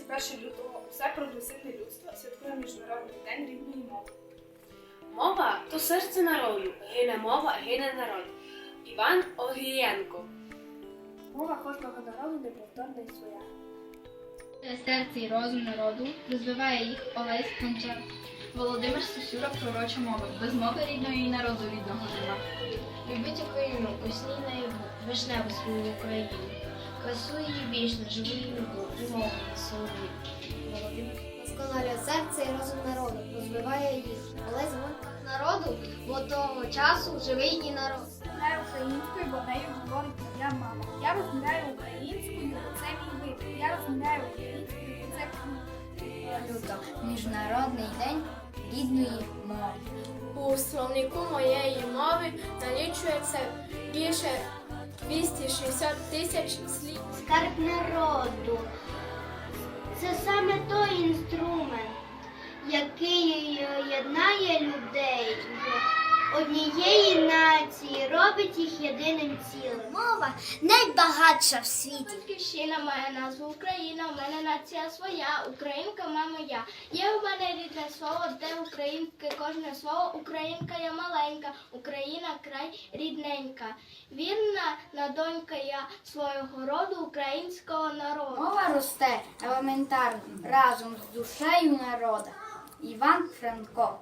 21 лютого все прогресивне людство святкує Міжнародний день рідної мови. Мова то серце народу, гине мова, гине народ. Іван Огієнко. Мова кожного народу неповторна і своя. Серце і розум народу розвиває їх Олесь Гончар. Володимир Сосюра пророча мова. Без мови рідної і народу рідного нема. Любіть Україну, усній наяву, вишневу свою Україну. Красу її вічно, живу її любов, і мову її солов'ю. Досконалює серце і розум народу, розвиває їх. Але з гонках народу, бо того часу живий і народ. Розмовляю українською, бо нею говорить моя мама. Я розмовляю українською, бо це мій вибір. Я розмовляю українською, бо це Люто. Міжнародний день рідної мови. У словнику моєї мови налічується більше 260 тисяч слів. Скарб народу. Це саме той інструмент, який єднає людей однієї нації, робить їх єдиним цілим. Мова найбагатша в світі. Батьківщина має назву Україна, у мене нація своя, українка мама я. Є у мене рідне слово, де українське кожне слово, українка я маленька, Україна край рідненька. Вірна на донька я свого роду українського народу. Мова росте елементарно разом з душею народа. Іван Франко.